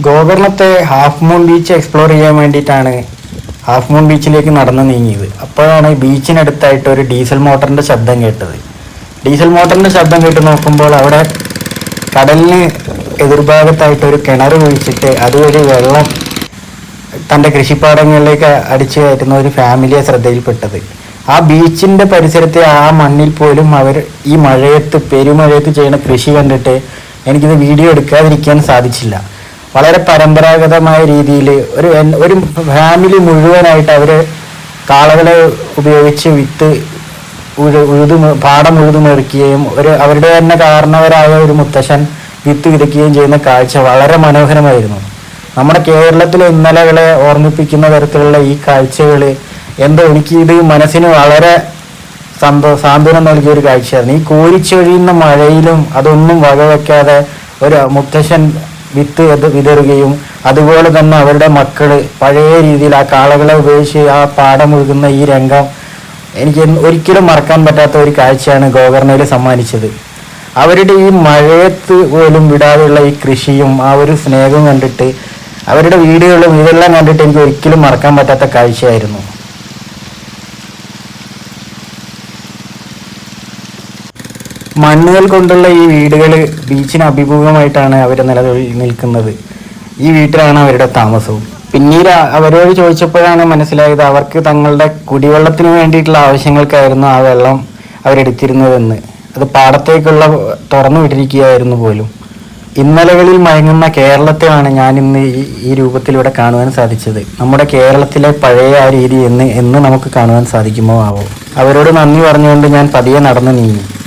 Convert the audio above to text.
ഗോകർണത്തെ half moon beach explore ചെയ്യാൻ വേണ്ടിയിട്ടാണ് half moon ബീച്ചിലേക്ക് നടന്നു നീങ്ങിയത്. അപ്പോഴാണ് ബീച്ചിനടുത്തായിട്ട് ഒരു ഡീസൽ മോട്ടറിന്റെ ശബ്ദം കേട്ടത്. ഡീസൽ മോട്ടറിന്റെ ശബ്ദം കേട്ട് നോക്കുമ്പോൾ അവിടെ കടലിന് എതിർഭാഗത്തായിട്ട് ഒരു കിണർ കുഴിച്ചിട്ട് അതുവഴി വെള്ളം തന്റെ കൃഷിപ്പാടങ്ങളിലേക്ക് അടിച്ചു കയറ്റുന്ന ഒരു ഫാമിലിയെ ശ്രദ്ധയിൽപ്പെട്ടത്. ആ ബീച്ചിന്റെ പരിസരത്തെ ആ മണ്ണിൽ പോലും അവർ ഈ മഴയത്ത് പെരുമഴയത്ത് ചെയ്യുന്ന കൃഷി കണ്ടിട്ട് എനിക്കിത് വീഡിയോ എടുക്കാതിരിക്കാൻ സാധിച്ചില്ല. വളരെ പരമ്പരാഗതമായ രീതിയിൽ ഒരു ഒരു ഫാമിലി മുഴുവനായിട്ട് അവർ കാളകളെ ഉപയോഗിച്ച് വിത്ത് ഉഴു ഉഴുതു പാടം ഉഴുതു മെറിക്കുകയും ഒരു അവരുടെ തന്നെ കാരണവരായ ഒരു മുത്തശ്ശൻ വിത്ത് വിതയ്ക്കുകയും ചെയ്യുന്ന കാഴ്ച വളരെ മനോഹരമായിരുന്നു. നമ്മുടെ കേരളത്തിലെ ഇന്നലകളെ ഓർമ്മിപ്പിക്കുന്ന തരത്തിലുള്ള ഈ കാഴ്ചകൾ എന്തോ എനിക്ക് ഇത് മനസ്സിന് വളരെ സന്തോ സാന്ത്വനം നൽകിയ ഒരു കാഴ്ചയായിരുന്നു. ഈ കോരിച്ചൊഴിയുന്ന മഴയിലും അതൊന്നും വകവെക്കാതെ ഒരു മുത്തശ്ശൻ വിത്ത് അത് വിതറുകയും അതുപോലെ തന്നെ അവരുടെ മക്കൾ പഴയ രീതിയിൽ ആ കാളകളെ ഉപയോഗിച്ച് ആ പാടം ഒഴുകുന്ന ഈ രംഗം എനിക്ക് ഒരിക്കലും മറക്കാൻ പറ്റാത്ത ഒരു കാഴ്ചയാണ് ഗോകർണയിൽ സമ്മാനിച്ചത്. അവരുടെ ഈ മഴയത്ത് പോലും വിടാതെയുള്ള ഈ കൃഷിയും ആ ഒരു സ്നേഹവും കണ്ടിട്ട് അവരുടെ വീടുകളും ഇതെല്ലാം കണ്ടിട്ട് എനിക്ക് ഒരിക്കലും മറക്കാൻ പറ്റാത്ത കാഴ്ചയായിരുന്നു. മണ്ണുകൾ കൊണ്ടുള്ള ഈ വീടുകൾ ബീച്ചിന് അഭിമുഖമായിട്ടാണ് അവർ നിലനിൽ നിൽക്കുന്നത്. ഈ വീട്ടിലാണ് അവരുടെ താമസവും. പിന്നീട് അവരോട് ചോദിച്ചപ്പോഴാണ് മനസ്സിലായത് അവർക്ക് തങ്ങളുടെ കുടിവെള്ളത്തിന് വേണ്ടിയിട്ടുള്ള ആവശ്യങ്ങൾക്കായിരുന്നു ആ വെള്ളം അവരെടുത്തിരുന്നതെന്ന്. അത് പാടത്തേക്കുള്ള തുറന്നു വിട്ടിരിക്കുകയായിരുന്നു പോലും. ഇന്നലകളിൽ മയങ്ങുന്ന കേരളത്തെയാണ് ഞാൻ ഇന്ന് ഈ രൂപത്തിലൂടെ കാണുവാൻ സാധിച്ചത്. നമ്മുടെ കേരളത്തിലെ പഴയ ആ രീതി എന്ന് എന്ന് നമുക്ക് കാണുവാൻ സാധിക്കുമോ ആവോ? അവരോട് നന്ദി പറഞ്ഞുകൊണ്ട് ഞാൻ പതിയെ നടന്നു നീങ്ങി.